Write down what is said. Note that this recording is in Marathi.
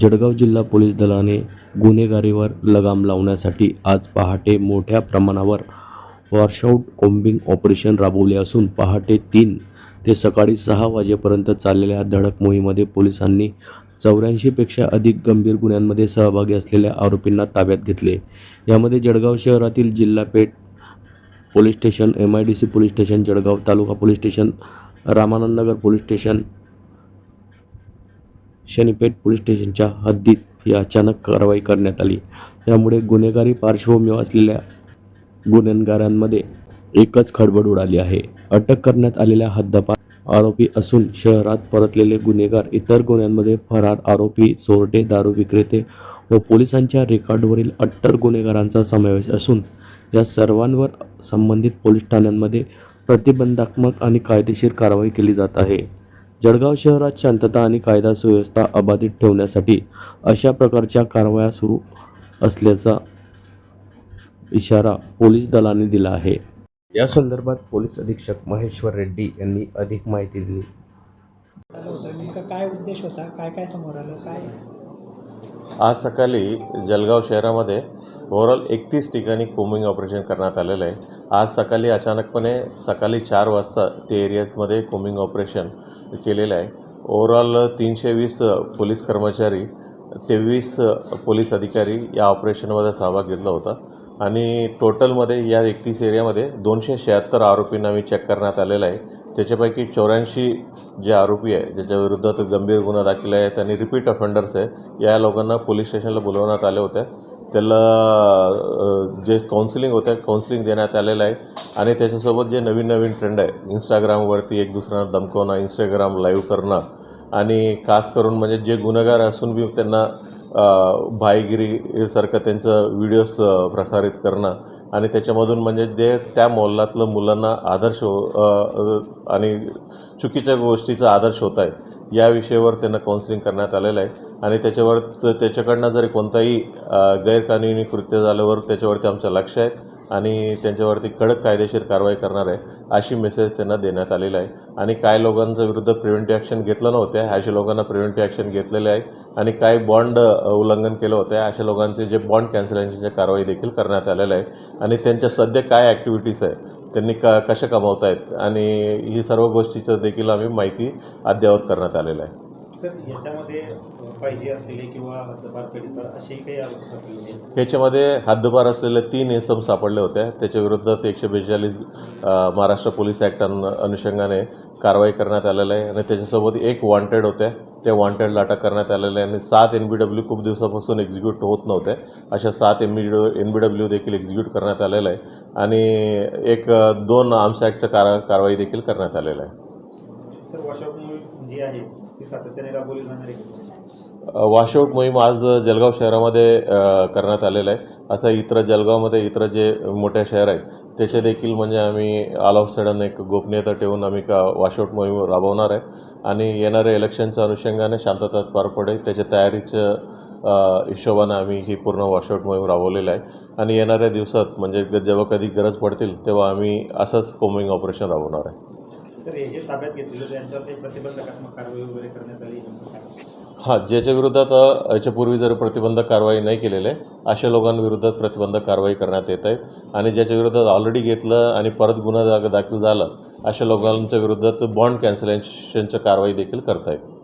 जळगाव जिल्हा पोलीस दलाने गुन्हेगारीवर लगाम लावण्यासाठी आज पहाटे मोठ्या प्रमाणावर वॉशआउट कोम्बिंग ऑपरेशन राबवले असून पहाटे तीन ते सकाळी सहा वाजेपर्यंत चाललेल्या धडक मोहिमेमध्ये पोलिसांनी चौऱ्याऐंशीपेक्षा अधिक गंभीर गुन्ह्यांमध्ये सहभागी असलेल्या आरोपींना ताब्यात घेतले. यामध्ये जळगाव शहरातील Jilha Peth police station M I D C police station Jalgaon taluka police station Ramanandnagar police station Shanipeth police स्टेशनच्या हद्दीत ही अचानक कारवाई करण्यात आली. त्यामुळे गुन्हेगारी पार्श्वभूमी असलेल्या गुन्हेगारांमध्ये एकच खडबड उडाली आहे. अटक करण्यात आलेल्या हद्दपा आरोपी असून शहरात परतलेले गुन्हेगार इतर गुन्ह्यांमध्ये फरार आरोपी चोरटे दारू विक्रेते व पोलिसांच्या रेकॉर्डवरील अट्टर गुन्हेगारांचा समावेश असून या सर्वांवर संबंधित पोलीस ठाण्यांमध्ये प्रतिबंधात्मक आणि कायदेशीर कारवाई केली जात आहे. जळगाव शहरात शांतता आणि कायदा सुव्यवस्था अबाधित ठेवण्यासाठी अशा प्रकारच्या कारवाया सुरू असल्याचा इशारा पोलीस दलाने दिला आहे. या संदर्भात पोलीस अधीक्षक महेश्वर रेड्डी यांनी अधिक माहिती दिली. काय उद्देश होता? काय काय समोर आलं? काय? आज सकाळी जळगाव शहरामध्ये ओव्हरऑल एकतीस ठिकाणी कोमिंग ऑपरेशन करण्यात आलेलं आहे. आज सकाळी अचानकपणे सकाळी चार वाजता ते एरियामध्ये कोमिंग ऑपरेशन केलेलं आहे. ओव्हरऑल तीनशे वीस पोलीस कर्मचारी तेवीस पोलीस अधिकारी या ऑपरेशनमध्ये सहभाग घेतला होता. आणि टोटलमध्ये या एकतीस एरियामध्ये दोनशे शहात्तर आरोपींना मी चेक करण्यात आलेलं आहे. त्याच्यापैकी चौऱ्याऐंशी जे आरोपी आहे ज्याच्या विरुद्धात गंभीर गुन्हा दाखल आहेत आणि रिपीट ऑफेंडर्स आहे. या लोकांना पोलीस स्टेशनला बोलवण्यात आले होते. त्याला जे काउन्सिलिंग होतं काउन्सिलिंग देण्यात आलेलं आहे. आणि त्याच्यासोबत जे नवीन नवीन ट्रेंड आहे इंस्टाग्रामवरती एक दुसऱ्यांना दमकवणं इंस्टाग्राम लाईव्ह करणं. आणि खास करून म्हणजे जे गुन्हेगार असून बी त्यांना भाईगिरीसारखं त्यांचं व्हिडिओज प्रसारित करणं आणि त्याच्यामधून म्हणजे जे त्या मोहल्ल्यातलं मुलांना आदर्श हो आणि चुकीच्या गोष्टीचा आदर्श होत आहे या विषयावर त्यांना काउन्सिलिंग करण्यात आलेलं आहे. आणि त्याच्यावर त्याच्याकडनं जरी कोणताही गैरकानुनी गैरकानूनी कृत्य झाल्यावर त्याच्यावरती आमचं लक्ष आहे. आणि त्यांच्यावरती कडक कायदेशीर कारवाई करणार आहे अशी मेसेज त्यांना देण्यात आलेला आहे. आणि काय लोकांच्या विरुद्ध प्रिव्हेंटिव्ह ॲक्शन घेतलं नव्हते अशा लोकांना प्रिव्हेंटिव्ह ॲक्शन घेतलेले आहे आणि काय बॉन्ड उल्लंघन केलं होतं अशा लोकांचे जे बॉन्ड कॅन्सलेशनच्या कारवाई देखील करण्यात आलेल्या आहे. आणि त्यांच्या सध्या काय ॲक्टिव्हिटीज आहे त्यांनी क कशा कमावत आहेत आणि ही सर्व गोष्टीचं देखील आम्ही माहिती अद्ययावत करण्यात आलेलं आहे. सर याच्यामध्ये पाहिजे असलेले किंवा हद्दपार पीडित असेही काही आरोप सापडले आहेत. ह्याच्यामध्ये हद्दपार असलेले तीन इसम सापडले होते. त्याच्या विरुद्ध एकशे बेचाळीस महाराष्ट्र पोलीस ॲक्ट अनु अनुषंगाने कारवाई करण्यात आलेलं आहे आणि त्याच्यासोबत एक वॉन्टेड होते. त्या वॉन्टेडला अटक करण्यात आलेलं आहे आणि सात एन बी डब्ल्यू खूप दिवसापासून एक्झिक्यूट होत नव्हते. अशा सात N B N B W देखील एक्झिक्यूट करण्यात आलेलं आहे. आणि एक दोन आर्म्स ॲक्टचं कार कारवाई देखील करण्यात आलेलं आहे. सर जी आहे ती सातत्याने राबवली जाणार आहे? वॉशआउट मोहीम आज जळगाव शहरामध्ये करण्यात आलेलं आहे. असं इतर जळगावमध्ये इतर जे मोठ्या शहर आहेत त्याचे देखील म्हणजे आम्ही ऑल ऑफ सडन एक गोपनीयता ठेवून आम्ही का वॉशआउट मोहीम राबवणार आहे. आणि येणाऱ्या इलेक्शनच्या अनुषंगाने शांतता पार पडेल. त्याच्या तयारीचं हिशोबानं आम्ही ही पूर्ण वॉशआउट मोहीम राबवलेलं आहे. आणि येणाऱ्या दिवसात म्हणजे जेव्हा कधी गरज पडतील तेव्हा आम्ही असंच कोमिंग ऑपरेशन राबवणार आहे. सर हे जे ताब्यात घेतलेलं काही प्रतिबंधकात्मक कारवाई वगैरे करण्यात आली हां ज्याच्या विरोधात याच्यापूर्वी जर प्रतिबंधक कारवाई नाही केलेली आहे अशा लोकांविरोधात प्रतिबंधक कारवाई करण्यात येत आहेत. आणि ज्याच्या विरोधात ऑलरेडी घेतलं आणि परत गुन्हा दाखल झाला अशा लोकांच्या विरोधात बॉन्ड कॅन्सलेशनच्या कारवाई देखील करता येईल